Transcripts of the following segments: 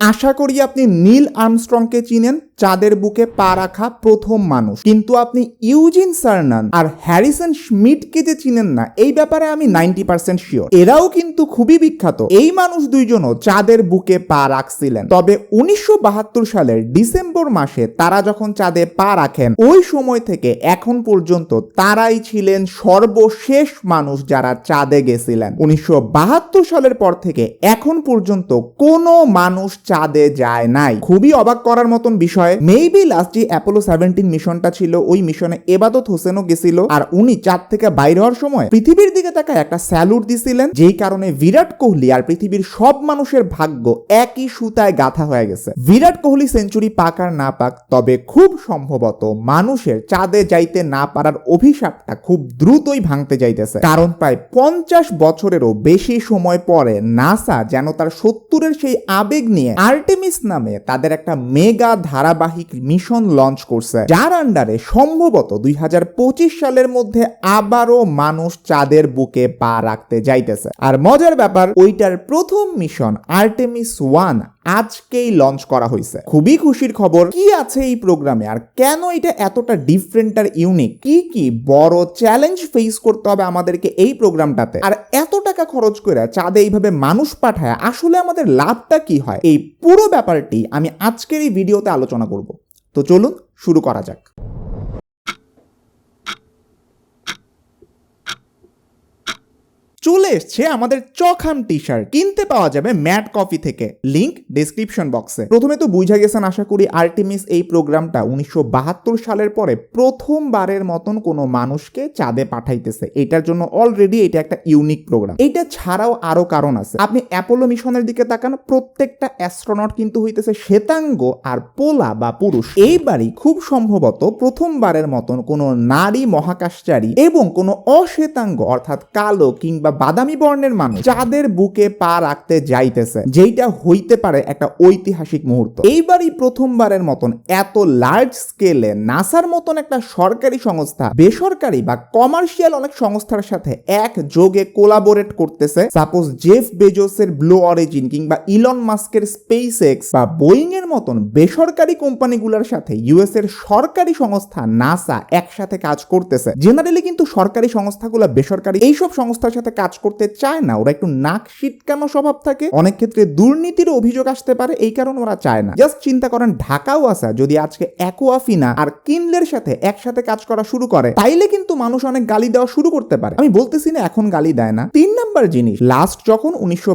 আশা করি আপনি নীল আর্মস্ট্রংকে চিনেন। চাঁদের বুকে পা রাখা প্রথম মানুষ। কিন্তু আপনি ইউজিন সার্নান আর হ্যারিসন স্মিথকে যে চিনেন না, এই ব্যাপারে আমি নাইনটি পার্সেন্ট শিওর। এরাও কিন্তু খুবই বিখ্যাত। এই মানুষ দুইজনও চাঁদের বুকে পা রাখছিলেন। তবে উনিশশো বাহাত্তর সালের ডিসেম্বর মাসে তারা যখন চাঁদে পা রাখেন, ওই সময় থেকে এখন পর্যন্ত তারাই ছিলেন সর্বশেষ মানুষ যারা চাঁদে গেছিলেন। উনিশশো বাহাত্তর সালের পর থেকে এখন পর্যন্ত কোনো মানুষ চাঁদে যায় নাই। খুবই অবাক করার মতন বিষয় মেবি লাস্ট যে অ্যাপোলো সেভেন্টিন মিশনটা ছিল, ওই মিশনে এবাদত হোসেনও গেছিল, আর উনি চাঁদ থেকে বাইরে হওয়ার সময় পৃথিবীর দিকে তাকায় একটা স্যালুট দিছিলেন, যেই কারণে বিরাট কোহলি আর পৃথিবীর সব মানুষের ভাগ্য একই সুতায় গাথা হয়ে গেছে। বিরাট কোহলি সেঞ্চুরি পাক আর না পাক, তবে খুব সম্ভবত মানুষের চাঁদে যাইতে না পারার অভিশাপটা খুব দ্রুতই ভাঙতে যাইতেছে। কারণ প্রায় পঞ্চাশ বছরেরও বেশি সময় পরে নাসা যেন তার সত্তরের সেই আবেগ নিয়ে আর্টেমিস নামে তাদের একটা মেগা ধারাবাহিক মিশন লঞ্চ করছে, যার আন্ডারে সম্ভবত দুই হাজার পঁচিশ সালের মধ্যে আবারও মানুষ চাঁদের বুকে পা রাখতে যাইতেছে। আর মজার ব্যাপার, ওইটার প্রথম মিশন আর্টেমিস ওয়ান আজকেই লঞ্চ করা হয়েছে। খুবই খুশির খবর, কি আছে এই প্রোগ্রামে আর কেন এটা এতটা ডিফারেন্ট আর ইউনিক কি কি বড় চ্যালেঞ্জ ফেস করতে হবে আমাদেরকে এই প্রোগ্রামটাতে আর এত টাকা খরচ করে চাঁদে এইভাবে মানুষ পাঠায়, আসলে আমাদের লাভটা কি হয়? এই পুরো ব্যাপারটি আমি আজকের এই ভিডিওতে আলোচনা করব। তো চলুন শুরু করা যাক। চলে এসছে আমাদের চখাম টি শার্ট কিনতে পাওয়া যাবে ম্যাট কফি থেকে। লিংক ডেসক্রিপশন বক্সে প্রথমে তো বুঝা গেছেন আশা করি আর্টিমিস এই প্রোগ্রামটা উনিশশো সালের পরে প্রথমবারের মতন কোনো মানুষকে চাঁদে পাঠাইতেছে। এটার জন্য অলরেডি এটা একটা ইউনিক প্রোগ্রাম এটা ছাড়াও আরও কারণ আছে। আপনি অ্যাপোলো মিশনের দিকে তাকান, প্রত্যেকটা অ্যাস্ট্রোনট কিন্তু হইতেছে শ্বেতাঙ্গ আর পোলা বা পুরুষ। এইবারই খুব সম্ভবত প্রথমবারের মতন কোনো নারী মহাকাশচারী এবং কোনো অশ্বেতাঙ্গ, অর্থাৎ কালো কিংবা বাদামি বর্ণের মানুষ চাঁদের বুকে পা রাখতে যাইতেছে, যেইটা হইতে পারে একটা ঐতিহাসিক মুহূর্ত। এইবারই প্রথমবারের মতন এত লার্জ স্কেলে নাসার মতন একটা সরকারি সংস্থা, বেসরকারি বা কমার্শিয়াল অনেক সংস্থার সাথে এক যোগে কোলাবোরেট করতেছে। সাপোজ জেফ বেজোসের ব্লু অরিজিন কিংবা ইলন মাস্কের স্পেস এক্স বা বোয়িং এর মতন বেসরকারি কোম্পানিগুলোর সাথে ইউএস এর সরকারি সংস্থা নাসা একসাথে কাজ করতেছে। জেনারেলি কিন্তু সরকারি সংস্থাগুলো বেসরকারি, এইসব সংস্থার সাথে কাজ করতে চায় না, ওরা একটু নাক শীতকানো স্বভাব থাকে। অনেক ক্ষেত্রে দুর্নীতির অভিযোগ আসতে পারে, এই কারণে ওরা চায় না। জাস্ট চিন্তা করেন, ঢাকাও আসা যদি আজকে অ্যাকোয়াফিনা আর কিনলের সাথে একসাথে কাজ করা শুরু করে, তাইলে কিন্তু মানুষ অনেক গালি দেওয়া শুরু করতে পারে। আমি বলতেছি না এখন গালি দেয় না। তিন নাম্বার জিনিস লাস্ট যখন উনিশশো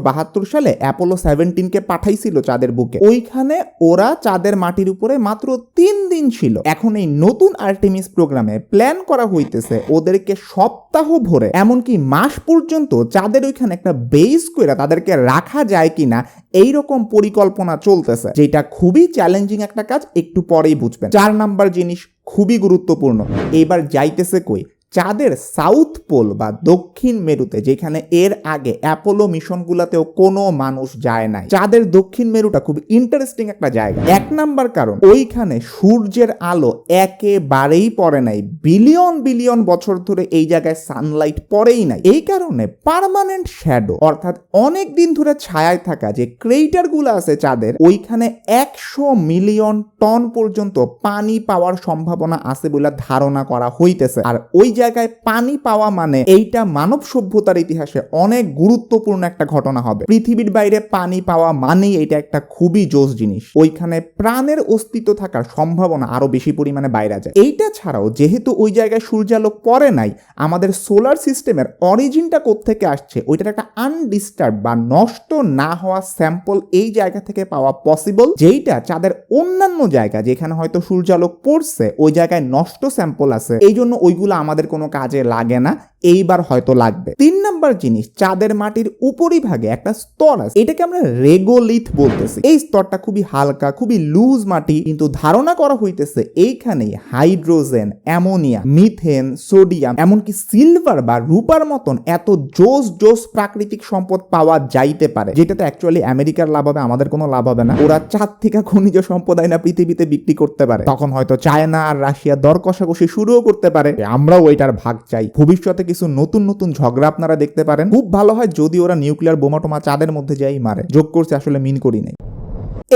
সালে অ্যাপোলো সেভেন্টিনকে পাঠাইছিল চাঁদের বুকে, ওইখানে ওরা চাঁদের মাটির উপরে মাত্র তিন দিন ছিল। এখন এই নতুন আর্টেমিস প্রোগ্রামে প্ল্যান করা হইতেছে, ওদেরকে সপ্তাহ ভরে, এমনকি মাস পর্যন্ত চাঁদের ওইখানে একটা বেস করে তাদেরকে রাখা যায় কিনা, এইরকম পরিকল্পনা চলতেছে। যেটা খুবই চ্যালেঞ্জিং একটা কাজ, একটু পরেই বুঝবেন। চার নাম্বার জিনিস খুবই গুরুত্বপূর্ণ। এবার যাইতেছে কই? চাঁদের সাউথ পোল বা দক্ষিণ মেরুতে, যেখানে এর আগে অ্যাপোলো মিশনগুলোতেও কোনো মানুষ যায় নাই, চাঁদের দক্ষিণ মেরুটা খুব ইন্টারেস্টিং একটা জায়গা। এক নাম্বার কারণ, ওইখানে সূর্যের আলো একেবারেই পড়ে নাই। বিলিয়ন বিলিয়ন বছর ধরে এই জায়গায় সানলাইট পড়েই নাই। এই কারণে পার্মানেন্ট শ্যাডো অর্থাৎ অনেক দিন ধরে ছায়ায় থাকা যে ক্রেটারগুলো আছে চাঁদের, ওইখানে একশো মিলিয়ন টন পর্যন্ত পানি পাওয়ার সম্ভাবনা আছে বলে ধারণা করা হইতেছে। আর ওই জায়গায় পানি পাওয়া মানে এইটা মানব সভ্যতার ইতিহাসে অনেক গুরুত্বপূর্ণ একটা ঘটনা হবে। পৃথিবীর বাইরে পানি পাওয়া মানেই এটা একটা খুবই জোস জিনিস। ওইখানে প্রাণের অস্তিত্ব থাকার সম্ভাবনা আরও বেশি পরিমাণে বাইরে যায়। এইটা ছাড়াও যেহেতু ওই জায়গায় সূর্যালোক পড়ে নাই, আমাদের সোলার সিস্টেমের অরিজিনটা থেকে আসছে, ওইটার একটা আনডিস্টার্ব বা নষ্ট না হওয়া স্যাম্পল এই জায়গা থেকে পাওয়া পসিবল যেইটা চাঁদের অন্যান্য জায়গা যেখানে হয়তো সূর্যালোক পড়ছে, ওই জায়গায় নষ্ট স্যাম্পল আছে। এই জন্য ওইগুলো আমাদের কোনো কাজে লাগে না। এইবার হয়তো লাগবে। তিন নাম্বার জিনিস, চাঁদের মাটির উপরিভাগে একটা স্তর আছে। এটাকে আমরা রেগোলিথ বলতেছি। এই স্তরটা খুবই হালকা, খুবই লুজ মাটি, কিন্তু ধারণা করা হইতেছে এইখানেই হাইড্রোজেন, অ্যামোনিয়া, মিথেন, সোডিয়াম, এমনকি সিলভার বা রূপার মতন এত জোস জোস প্রাকৃতিক সম্পদ পাওয়া যাইতে পারে, যেটাতে অ্যাকচুয়ালি আমেরিকার লাভ হবে, আমাদের কোনো লাভ হবে না। ওরা চাঁদ থেকে খনিজ সম্পদ আইনা পৃথিবীতে বিক্রি করতে পারে। তখন হয়তো চায়না আর রাশিয়া দর কষাকষি শুরুও করতে পারে। আমরাও ওইটার ভাগ চাই। ভবিষ্যতে কিছু নতুন নতুন ঝগড়া আপনারা দেখতে পারেন। খুব ভালো হয় যদি ওরা নিউক্লিয়ার বোমা টোমা চাঁদের মধ্যে যাই মারে। যোগ করছে আসলে মিন করি নাই।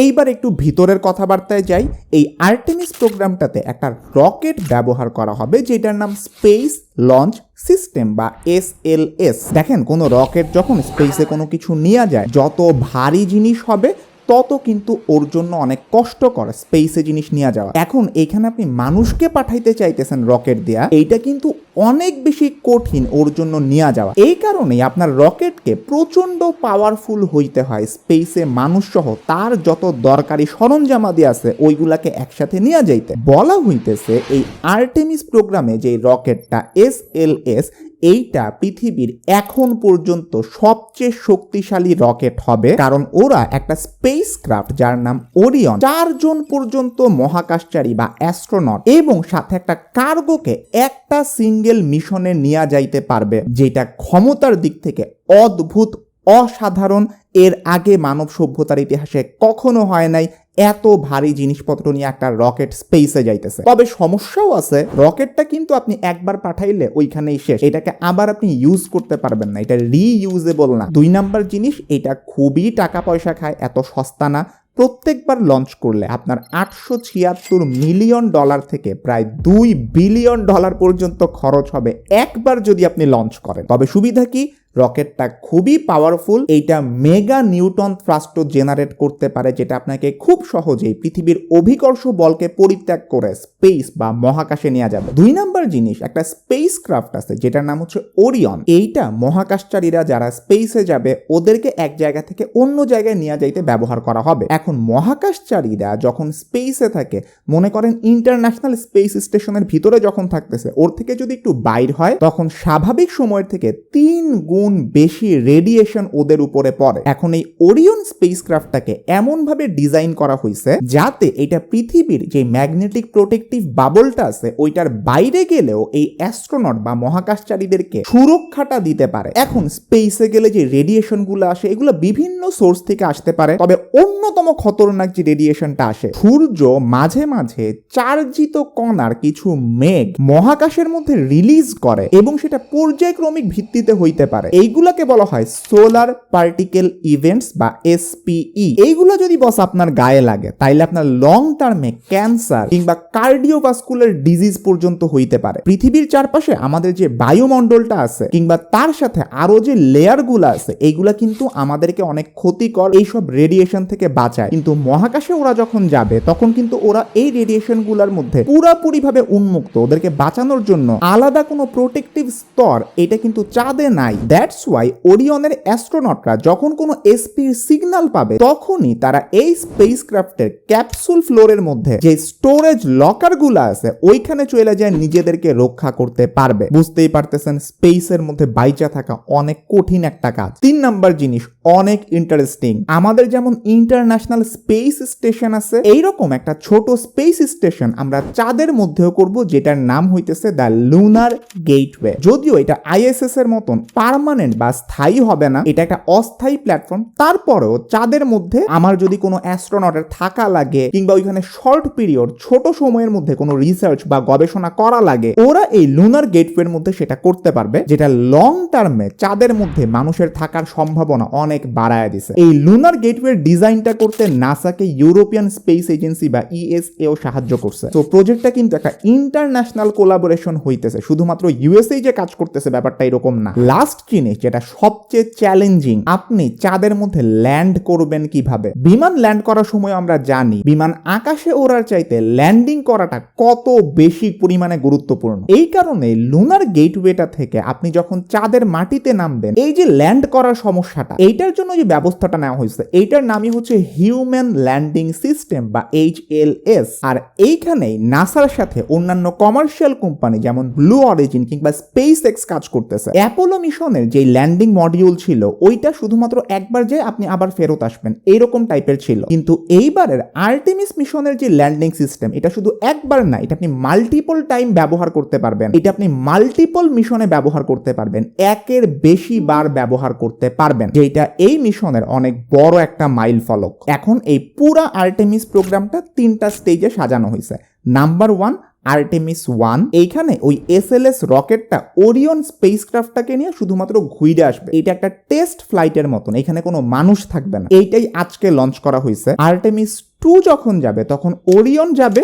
এইবার একটু ভিতরের কথাবার্তায় যাই। এই আর্টেমিস প্রোগ্রামটাতে একটা রকেট ব্যবহার করা হবে, যেটার নাম স্পেস লঞ্চ সিস্টেম বা এস এল এস। দেখেন, কোনো রকেট যখন স্পেসে কোনো কিছু নিয়ে যায়, যত ভারী জিনিস হবে তত কিন্তু ওর জন্য অনেক কষ্টকর স্পেসে জিনিস নিয়ে যাওয়া। এখন এখানে আপনি মানুষকে পাঠাইতে চাইতেছেন রকেট দেয়া, এইটা কিন্তু অনেক বেশি কঠিন ওর জন্য নিয়ে যাওয়া। এই কারণেই আপনার রকেটকে প্রচণ্ড পাওয়ারফুল হইতে হয় স্পেসে মানুষ সহ তার যত দরকারি সরঞ্জামাদি আছে, ওইগুলাকে একসাথে নিয়ে যাইতে। বলা হইতেছে এই আর্টেমিস প্রোগ্রামে যে রকেটটা এস এল এস এইটা পৃথিবীর এখন পর্যন্ত সবচেয়ে শক্তিশালী রকেট হবে। কারণ ওরা একটা স্পেস ক্রাফট যার নাম ওরিয়ন চারজন পর্যন্ত মহাকাশচারী বা অ্যাস্ট্রোনট এবং সাথে একটা কার্গোকে একটা সিঙ্গেল মিশনে নিয়ে যাইতে পারবে, যেটা ক্ষমতার দিক থেকে অদ্ভুত, অসাধারণ। এর আগে মানব সভ্যতার ইতিহাসে কখনো হয় নাই এত ভারী জিনিসপত্র নিয়ে একটা রকেট স্পেসে যাইতেছে। তবে সমস্যাও আছে রকেটটা কিন্তু আপনি একবার পাঠাইলে ওইখানেই শেষ। এটাকে আবার আপনি ইউজ করতে পারবেন না, এটা রিইউজেবল না। দুই নাম্বার জিনিস, এটা খুবই টাকা পয়সা খায়, এত সস্তা না। প্রত্যেকবার লঞ্চ করলে আপনার আটশো ছিয়াত্তর মিলিয়ন ডলার থেকে প্রায় দুই বিলিয়ন ডলার পর্যন্ত খরচ হবে একবার যদি আপনি লঞ্চ করেন। তবে সুবিধা কি? রকেটটা খুবই পাওয়ারফুল এইটা মেগা নিউটন থ্রাস্টো জেনারেট করতে পারে, যেটা আপনাকে খুব সহজেই পৃথিবীর অভিকর্ষ বলকে পরিত্যাগ করে স্পেস বা মহাকাশে নেওয়া যাবে। দুই নাম্বার জিনিস, একটা স্পেস ক্রাফট আছে, যেটার নাম হচ্ছে ওরিয়ন এইটা মহাকাশচারীরা যারা স্পেসে যাবে, ওদেরকে এক জায়গা থেকে অন্য জায়গায় নিয়ে যাইতে ব্যবহার করা হবে। এখন মহাকাশচারীরা যখন স্পেসে থাকে, মনে করেন ইন্টারন্যাশনাল স্পেস স্টেশনের ভিতরে যখন থাকতেছে, ওর থেকে যদি একটু বাইর হয়, তখন স্বাভাবিক সময়ের থেকে তিন গুণ বেশি রেডিয়েশন ওদের উপরে পড়ে। এখন এই ওরিয়ন স্পেস ক্রাফটটাকে এমনভাবে ডিজাইন করা হয়েছে যাতে এটা পৃথিবীর যে ম্যাগনেটিক প্রোটেক্টিভ বাবলটা আছে, ওইটার বাইরে গেলেও এই অ্যাস্ট্রোনট বা মহাকাশচারীদেরকে সুরক্ষাটা দিতে পারে। এখন স্পেসে গেলে যে রেডিয়েশনগুলো আসে, এগুলো বিভিন্ন সোর্স থেকে আসতে পারে, তবে অন্যতম খতরনাক যে রেডিয়েশনটা আসে, সূর্য মাঝে মাঝে চার্জিত কণার কিছু মেঘ মহাকাশের মধ্যে রিলিজ করে এবং সেটা পর্যায়ক্রমিক ভিত্তিতে হইতে পারে। এইগুলাকে বলা হয় সোলার পার্টিকেল ইভেন্টস বা এসপিই এইগুলো যদি বস আপনার গায়ে লাগে, তাইলে আপনার লং টার্মে ক্যান্সার কিংবা কার্ডিওভাস্কুলার ডিজিজ পর্যন্ত হইতে পারে। পৃথিবীর চারপাশে আমাদের যে বায়ুমণ্ডলটা আছে, কিংবা তার সাথে আরও যে লেয়ারগুলো আছে এইগুলা কিন্তু আমাদেরকে অনেক ক্ষতিকর। এইসব রেডিয়েশন থেকে বাঁচায়। কিন্তু মহাকাশে ওরা যখন যাবে, তখন কিন্তু ওরা এই রেডিয়েশনগুলার মধ্যে পুরাপুরি ভাবে উন্মুক্ত। ওদেরকে বাঁচানোর জন্য আলাদা কোনো প্রোটেক্টিভ স্তর এটা কিন্তু চাঁদে নাই। দ্যাটস ওয়াই ওরিয়নের অ্যাস্ট্রোনটরা যখন কোনো এসপির সিগন্যাল পাবে, তখনই তারা এই স্পেস ক্রাফটের ক্যাপসুল ফ্লোরের মধ্যে যে স্টোরেজ লকারগুলো আছে, ওইখানে চলে যায়, নিজেদেরকে রক্ষা করতে পারবে। বুঝতেই পারতেছেন স্পেসের মধ্যে বাইচা থাকা অনেক কঠিন একটা কাজ। তিন নাম্বার জিনিস, অনেক ইন্টারেস্টিং আমাদের যেমন ইন্টারন্যাশনাল স্পেস স্টেশন আছে। এইরকম একটা ছোট স্পেস স্টেশন আমরা চাঁদের মধ্যেও করব, যেটার নাম হইতেছে দ্য লুনার গেটওয়ে যদিও এটা আইএসএস এর মতন পার্মানেন্ট বা স্থায়ী হবে না, এটা একটা অস্থায়ী প্ল্যাটফর্ম তারপরেও চাঁদের মধ্যে আমার যদি কোনো অ্যাস্ট্রোনটের থাকা লাগে, কিংবা ওইখানে শর্ট পিরিয়ড ছোট সময়ের মধ্যে কোনো রিসার্চ বা গবেষণা করা লাগে, ওরা এই লুনার গেটওয়ের মধ্যে সেটা করতে পারবে, যেটা লং টার্মে চাঁদের মধ্যে মানুষের থাকার সম্ভাবনা অনেক বাড়ায় দিছে। এই লুনার গেটওয়ের ডিজাইনটা করতে নাসাকে ইউরোপিয়ান স্পেস এজেন্সি বা ইএসএও সাহায্য করছে। তো প্রজেক্টটা কিন্তু একটা ইন্টারন্যাশনাল কোলাবোরেশন হইতেছে। শুধুমাত্র ইউএসএ যে কাজ করতেছে ব্যাপারটা এরকম না। লাস্ট জিনিস যেটা সবচেয়ে চ্যালেঞ্জিং আপনি চাঁদের মধ্যে ল্যান্ড করবেন কীভাবে? বিমান ল্যান্ড করার সময় আমরা জানি, বিমান আকাশে ওড়ার চাইতে ল্যান্ডিং করাটা কত বেশি পরিমাণে গুরুত্বপূর্ণ। এই কারণে লুনার গেটওয়েটা থেকে আপনি যখন চাঁদের মাটিতে নামবেন, এই যে ল্যান্ড করার সমস্যাটা, এইটার জন্য যে ব্যবস্থাটা নেওয়া হয়েছে, এইটার নামই হচ্ছে হিউম্যান ল্যান্ডিং সিস্টেম বা এইচ এল এস। আর এইখানেই নাসার সাথে অন্যান্য কমার্শিয়াল কোম্পানি যেমন ব্লু অরিজিন কিংবা স্পেস এক্স কাজ করতেছে। অ্যাপোলো মিশনের যে ল্যান্ডিং মডিউল ছিল, ওইটা শুধুমাত্র একবার যে আপনি আবার ফেরত আসবেন। এইরকম টাইপের ছিল। কিন্তু এইবারের আর্টেমিস মিশনের যে ল্যান্ডিং সিস্টেম, এটা শুধু একবার না, এটা আপনি মাল্টিপল টাইম ব্যবহার করতে পারবেন। এটা আপনি মাল্টিপল মিশনে ব্যবহার করতে পারবেন, একের বেশি বার ব্যবহার করতে পারবেন। যেটা এই মিশনের অনেক বড় একটা মাইল ফলক। এখন এই পুরা আর্টেমিস প্রোগ্রামটা তিনটা স্টেজে সাজানো হয়েছে। নাম্বার ওয়ান আর্টেমিস ওয়ান এইখানে ওই এস এল এস রকেটটা ওরিয়ন স্পেস ক্রাফটটাকে নিয়ে শুধুমাত্র ঘুরে আসবে। এটা একটা টেস্ট ফ্লাইটের মতন, এখানে কোনো মানুষ থাকবে না। এইটাই আজকে লঞ্চ করা হয়েছে। আর্টেমিস টু যখন যাবে, তখন ওরিয়ন যাবে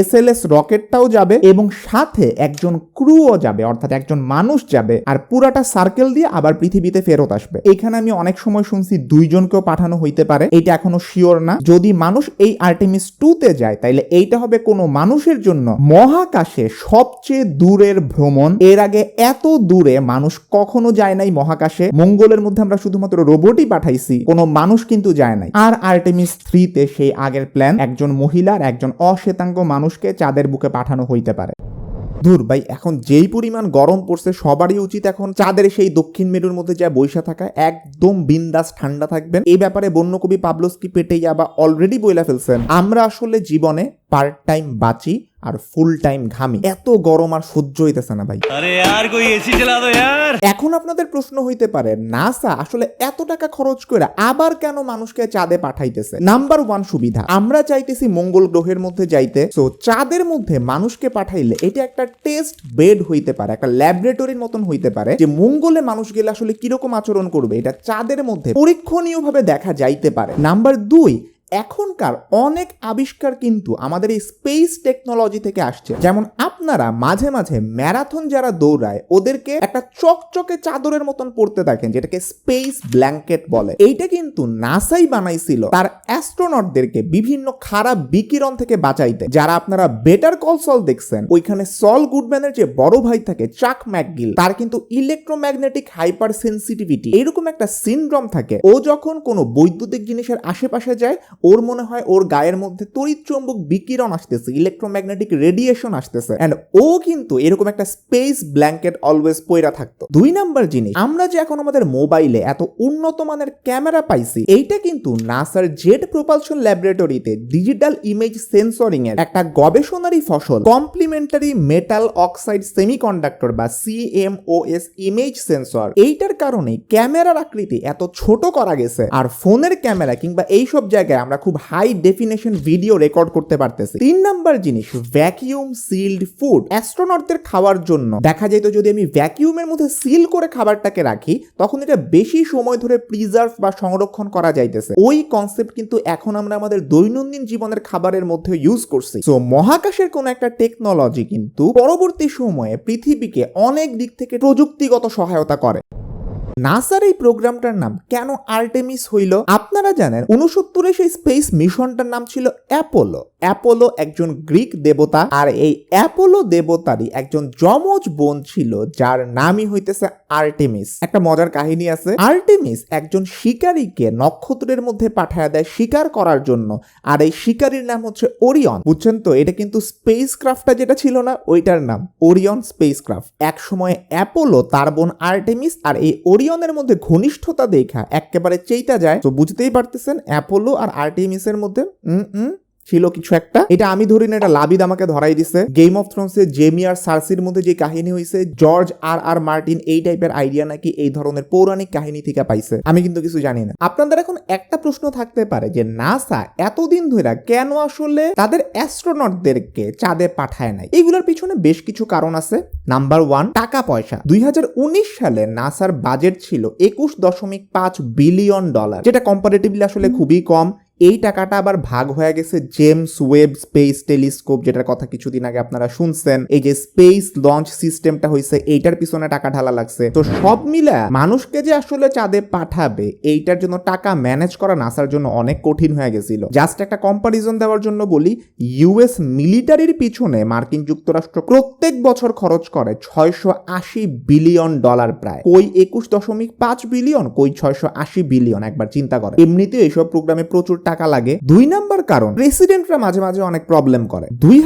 এসএলএস রকেটটাও যাবে এবং সাথে একজন ক্রুও যাবে, অর্থাৎ একজন মানুষ যাবে আর পুরাটা সার্কেল দিয়ে আবার পৃথিবীতে ফেরত আসবে। এখানে আমি অনেক সময় শুনছি দুইজনকেও পাঠানো হইতে পারে, এটা এখনও শিওর না। যদি মানুষ এই আর্টেমিস টুতে যায়, তাইলে এইটা হবে কোনো মানুষের জন্য মহাকাশে সবচেয়ে দূরের ভ্রমণ। এর আগে এত দূরে মানুষ কখনো যায় নাই মহাকাশে। মঙ্গলের মধ্যে আমরা শুধুমাত্র রোবটই পাঠাইছি, কোনো মানুষ কিন্তু যায় নাই। আর আর্টেমিস থ্রিতে সেই আগের প্ল্যান একজন মহিলার একজন অশ্বেতাঙ্গ মানুষকে চাঁদের বুকে পাঠানো হইতে পারে। ধুর ভাই, এখন যেই পরিমাণ গরম পড়ছে, সবারই উচিত এখন চাঁদের সেই দক্ষিণ মেরুর মধ্যে যা বৈশা থাকা, একদম বিন্দাস ঠান্ডা থাকবেন। এই ব্যাপারে বন্যকবি পাবলস্কি পেটেইয়া বা অলরেডি বইলা ফেলছেন। আমরা আসলে জীবনে পার্ট টাইম বাঁচি আর ফুল টাইম ঘামি। এত গরম আর সহ্য হইতেছে না ভাই। আরে আর কই এসি চালা यार? এখন আপনাদের প্রশ্ন হইতে পারে নাসা আসলে এত টাকা খরচ করে আবার কেন মানুষকে চাঁদে পাঠাইতেছে? নাম্বার ওয়ান সুবিধা আমরা চাইতেছি মঙ্গল গ্রহের মধ্যে যাইতে। সো চাঁদের মধ্যে মানুষকে পাঠাইলে এটা একটা টেস্ট বেড হইতে পারে একটা ল্যাবরেটরির মতন হইতে পারে যে মঙ্গলে মানুষ গেলে আসলে কীরকম আচরণ করবে এটা চাঁদের মধ্যে পরীক্ষণীয়ভাবে দেখা যাইতে পারে। নাম্বার দুই এখনকার অনেক আবিষ্কার কিন্তু আমাদের এই স্পেস টেকনোলজি থেকে আসছে। যেমন আপনারা মাঝে মাঝে ম্যারাথন যারা দৌড়ায়, ওদেরকে একটা চকচকে চাদরের মতন পড়তে দেখেন, যেটাকে স্পেস ব্ল্যাঙ্কেট বলে। এইটা কিন্তু নাসাই বানাইছিল তার অ্যাস্ট্রোনটদেরকে বিভিন্ন খারাপ বিকিরণ থেকে বাঁচাইতে। যারা আপনারা বেটার কল সল দেখছেন, ওইখানে সল গুডম্যানের যে বড় ভাই থাকে, চাক ম্যাকগিল, তার কিন্তু ইলেকট্রোম্যাগনেটিক হাইপার সেন্সিটিভিটি এরকম একটা সিনড্রোম থাকে। ও যখন কোনো বৈদ্যুতিক জিনিসের আশেপাশে যায় ওর মনে হয় ওর গায়ের মধ্যে তড়িৎ চৌম্বক বিকিরণ আসতেছে ইলেকট্রোম্যাগনেটিক রেডিয়েশন আসতেছে এন্ড ও কিন্তু এরকম একটা স্পেস ব্ল্যাঙ্কেট অলওয়েজ পয়রা থাকতো। দুই নাম্বার জিনিস, আমরা যে এখন আমাদের মোবাইলে এত উন্নত মানের ক্যামেরা পাইছি, এইটা কিন্তু নাসার জেট প্রপালশন ল্যাবরেটরিতে ডিজিটাল ইমেজ সেন্সরিং এর একটা গবেষণারই ফসল। কমপ্লিমেন্টারি মেটাল অক্সাইড সেমিকন্ডাক্টর বা সিএমওএস ইমেজ সেন্সর এইটার কারণে ক্যামেরার আকৃতি এত ছোট করা গেছে, আর ফোনের ক্যামেরা কিংবা এইসব জায়গায় আমরা খুব হাই ডেফিনেশন ভিডিও রেকর্ড করতে পারতেছি। তিন নাম্বার জিনিস ভ্যাকিউম সিল্ড ফুড অ্যাস্ট্রোনটদের খাওয়ার জন্য। দেখা যেত যদি আমি ভ্যাকিউমের মধ্যে সিল করে খাবারটাকে রাখি, তখন এটা বেশি সময় ধরে প্রিজার্ভ বা সংরক্ষণ করা যাইতেছে। ওই কনসেপ্ট কিন্তু এখন আমরা আমাদের দৈনন্দিন জীবনের খাবারের মধ্যে ইউজ করছি। সো মহাকাশের কোন একটা টেকনোলজি কিন্তু পরবর্তী সময়ে পৃথিবীকে অনেক দিক থেকে প্রযুক্তিগত সহায়তা করে। নাসার এই প্রোগ্রামটার নাম কেন আর্টেমিস হইল? আপনারা জানেন উনসত্তরে সেই স্পেস মিশনটার নাম ছিল অ্যাপোলো। অ্যাপোলো একজন গ্রিক দেবতা, আর এই অ্যাপোলো দেবতারই একজন যমজ বোন ছিল, যার নামই হইতেছে আর্টেমিস। একটা মজার কাহিনী আছে। আর্টেমিস একজন শিকারীকে নক্ষত্রের মধ্যে পাঠায় দেয় শিকার করার জন্য, আর এই শিকারীর নাম হচ্ছে ওরিয়ন। বুঝছেন তো? এটা কিন্তু স্পেস ক্রাফটটা যেটা ছিল না, ওইটার নাম, ওরিয়ন স্পেস ক্রাফট এক সময় অ্যাপোলো তার বোন আর্টেমিস, আর এই ওরিয়নের মধ্যে ঘনিষ্ঠতা দেখা একেবারে চেইতা যায়। তো বুঝতেই পারতেছেন অ্যাপোলো আর আর্টিমিসের মধ্যে হুম উম ছিল কিছু একটা। এটা আমি ধরি না, এটা লাবিদ আমাকে ধরাই দিছে। গেম অফ থ্রোনস এর জেমি আর সার্সির মধ্যে যে কাহিনী হয়েছে জর্জ আর আর মার্টিন এই টাইপের আইডিয়া নাকি এই ধরনের পৌরাণিক কাহিনী থেকে পাইছে, আমি কিন্তু কিছু জানি না। আপনাদের এখন একটা প্রশ্ন থাকতে পারে যে নাসা এতদিন ধরে কেন আসলে তাদের অ্যাস্ট্রোনটদেরকে চাঁদে পাঠায় নাই? এইগুলোর পিছনে বেশ কিছু কারণ আছে। নাম্বার ওয়ান টাকা পয়সা। দুই হাজার উনিশ সালে নাসার বাজেট ছিল একুশ দশমিক পাঁচ বিলিয়ন ডলার যেটা কম্পারেটিভলি আসলে খুবই কম। এই টাকাটা আবার ভাগ হয়ে গেছে জেমস ওয়েব স্পেস টেলিস্কোপ যেটার কথা কিছুদিন আগে আপনারা শুনছেন। এই যে স্পেস লঞ্চ সিস্টেমটা হয়েছে এইটার পিছনে টাকা ঢালা লাগছে। তো সব মিলা মানুষকে যে আসলে চাঁদে পাঠাবে, এইটার জন্য টাকা ম্যানেজ করা নাসার জন্য অনেক কঠিন হয়ে গেছিল। জাস্ট একটা কম্পারিজন দেওয়ার জন্য বলি ইউএস মিলিটারির পিছনে মার্কিন যুক্তরাষ্ট্র প্রত্যেক বছর খরচ করে ছয়শো আশি বিলিয়ন ডলার প্রায়। কই একুশ দশমিক পাঁচ বিলিয়ন কই ছয়শো আশি বিলিয়ন একবার চিন্তা করে এমনিতে এইসব প্রোগ্রামে প্রচুর টাকা লাগে। দুই নাম্বার কারণ প্রেসিডেন্টরা মাঝে মাঝে অনেক প্রবলেম করে। দুই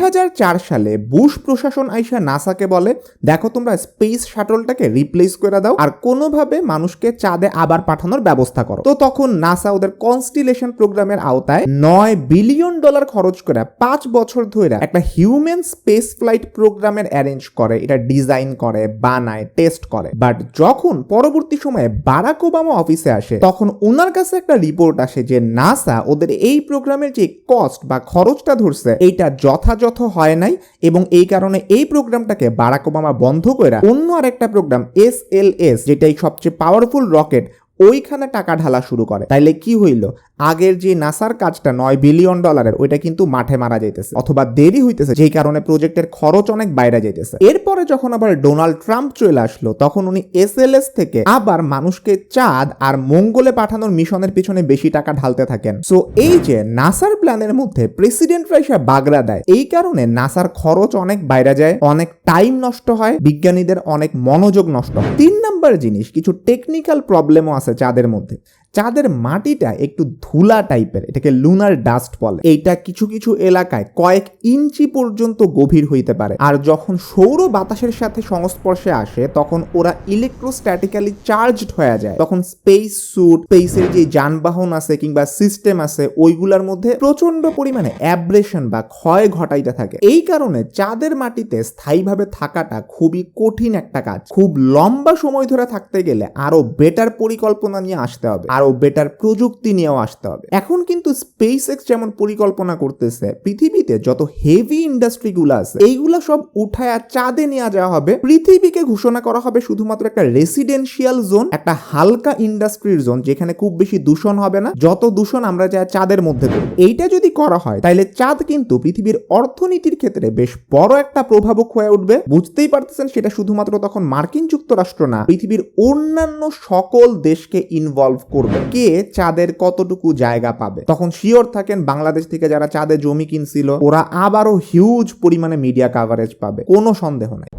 সালে বুশ প্রশাসন আইসা নাসাকে বলে, দেখো তোমরা স্পেস শাটলটাকে রিপ্লেস করে দাও আর কোনোভাবে মানুষকে চাঁদে আবার পাঠানোর ব্যবস্থা করো। তো তখন নাসা ওদের কনস্টিলেশন প্রোগ্রামের আওতায় নয় বিলিয়ন ডলার খরচ করে পাঁচ বছর ধরে একটা হিউম্যান স্পেস ফ্লাইট প্রোগ্রামের অ্যারেঞ্জ করে। এটা ডিজাইন করে, বানায় টেস্ট করে। বাট যখন পরবর্তী সময়ে বারাক ওবামা অফিসে আসে, তখন ওনার কাছে একটা রিপোর্ট আসে যে নাসা ওদের এই প্রোগ্রামের যে কস্ট বা খরচটা ধরছে, এইটা যথাযথ হয় নাই এবং এই কারণে এই প্রোগ্রামটাকে বারাক ওবামা বন্ধ করে অন্য আরেকটা প্রোগ্রাম, এস এল এস, যেটাই সবচেয়ে পাওয়ারফুল রকেট ওইখানে টাকা ঢালা শুরু করে। তাইলে কি হইল? আগের যে নাসার কাজটা নয় বিলিয়ন ডলারের ওইটা কিন্তু মাঠে মারা যাইতেছে, অথবা দেরি হইতেছে, যেই কারণে প্রজেক্টের খরচ অনেক বাইরে যাইতেছে। এরপরে যখন আবার ডোনাল্ড ট্রাম্প চলে আসলো, তখন উনি এস থেকে আবার মানুষকে চাঁদ আর মঙ্গলে পাঠানোর মিশনের পিছনে বেশি টাকা ঢালতে থাকেন। সো এই যে নাসার প্ল্যানের মধ্যে প্রেসিডেন্টরা এসে বাগড়া দেয়, এই কারণে নাসার খরচ অনেক বাইরে যায়, অনেক টাইম নষ্ট হয়, বিজ্ঞানীদের অনেক মনোযোগ নষ্ট হয়। তিন নাম্বার জিনিস, কিছু টেকনিক্যাল প্রবলেমও আছে চাঁদের মধ্যে। চাঁদের মাটিটা একটু ধুলা টাইপের, এটাকে লুনার ডাস্ট বলে। এইটা কিছু কিছু এলাকায় কয়েক ইঞ্চি পর্যন্ত গভীর হইতে পারে। আর যখন সৌর বাতাসের সাথে সংস্পর্শে আসে, তখন ওরা ইলেকট্রোস্ট্যাটিক্যালি চার্জড হয়ে যায়। তখন স্পেস স্যুট স্পেসের যে যানবাহন আছে কিংবা সিস্টেম আছে, ওইগুলোর মধ্যে প্রচণ্ড পরিমাণে অ্যাব্রেশন বা ক্ষয় ঘটাইতে থাকে। এই কারণে চাঁদের মাটিতে স্থায়ীভাবে থাকাটা খুবই কঠিন একটা কাজ। খুব লম্বা সময় ধরে থাকতে গেলে আরও বেটার পরিকল্পনা নিয়ে আসতে হবে। আরও বেটার প্রযুক্তি নিয়েও আসতে হবে। এখন কিন্তু স্পেস এক্স যেমন পরিকল্পনা করতেছে, পৃথিবীতে যত হেভি ইন্ডাস্ট্রিগুলো আছে, এইগুলা সব উঠায় চাঁদে নিয়ে যাওয়া হবে। পৃথিবীকে ঘোষণা করা হবে শুধুমাত্র একটা রেসিডেন্সিয়াল জোন একটা হালকা ইন্ডাস্ট্রির জোন যেখানে খুব বেশি দূষণ হবে না। যত দূষণ আমরা যা চাঁদের মধ্যে করব এইটা যদি করা হয় তাহলে চাঁদ কিন্তু পৃথিবীর অর্থনীতির ক্ষেত্রে বেশ বড় একটা প্রভাবক হয়ে উঠবে। বুঝতেই পারতেছেন, সেটা শুধুমাত্র তখন মার্কিন যুক্তরাষ্ট্র না, পৃথিবীর অন্যান্য সকল দেশকে ইনভলভ করবে। কে চাঁদের কতটুকু জায়গা পাবে? তখন শিওর থাকেন বাংলাদেশ থেকে যারা চাঁদে জমি কিনছিল, ওরা আবারও হিউজ পরিমাণে মিডিয়া কাভারেজ পাবে। কোনো সন্দেহ নাই।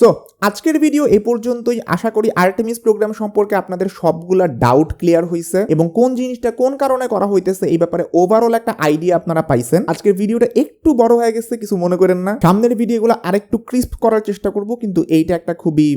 সো আজকের ভিডিও এ পর্যন্তই। আশা করি আর্টেমিস প্রোগ্রাম সম্পর্কে আপনাদের সবগুলা ডাউট ক্লিয়ার হয়েছে এবং কোন জিনিসটা কোন কারণে করা হইতেছে এই ব্যাপারে ওভারঅল একটা আইডিয়া আপনারা পাইছেন। আজকের ভিডিওটা একটু বড় হয়ে গেছে, কিছু মনে করেন না। সামনের ভিডিওগুলো আরেকটু ক্রিস্প করার চেষ্টা করব, কিন্তু এইটা একটা খুবই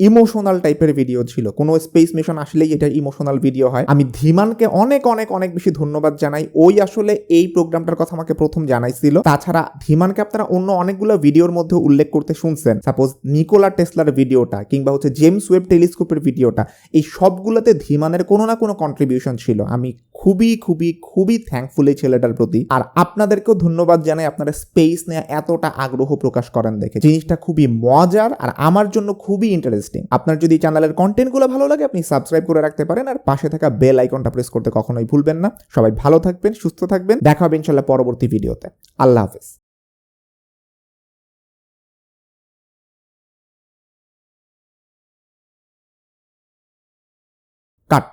ইমোশনাল টাইপের ভিডিও ছিল। কোনো স্পেস মিশন আসলেই এটা ইমোশনাল ভিডিও হয়। আমি ধীমানকে অনেক অনেক অনেক বেশি ধন্যবাদ জানাই। ওই আসলে এই প্রোগ্রামটার কথা আমাকে প্রথম জানাইছিল। তাছাড়া ধীমানকে আপনারা অন্য অনেকগুলো ভিডিওর মধ্যে উল্লেখ করতে শুনছেন। সাপোজ নিকোলা টেসলার ভিডিওটা কিংবা হচ্ছে জেমস ওয়েব টেলিস্কোপের ভিডিওটা এই সবগুলোতে ধীমানের কোনো না কোনো কন্ট্রিবিউশন ছিল। আমি খুবই খুবই খুবই থ্যাঙ্কফুল এই ছেলেটার প্রতি। আর আপনাদেরকেও ধন্যবাদ জানাই আপনারা স্পেস নিয়ে এতটা আগ্রহ প্রকাশ করেন দেখে। জিনিসটা খুবই মজার আর আমার জন্য খুবই ইন্টারেস্টিং আপনার যদি চ্যানেলের কন্টেন্টগুলো ভালো লাগে, আপনি সাবস্ক্রাইব করে রাখতে পারেন আর পাশে থাকা বেল আইকনটা প্রেস করতে কখনোই ভুলবেন না। সবাই ভালো থাকবেন, সুস্থ থাকবেন। দেখা হবে ইনশাল্লাহ পরবর্তী ভিডিওতে আল্লাহ হাফেজ। কাট।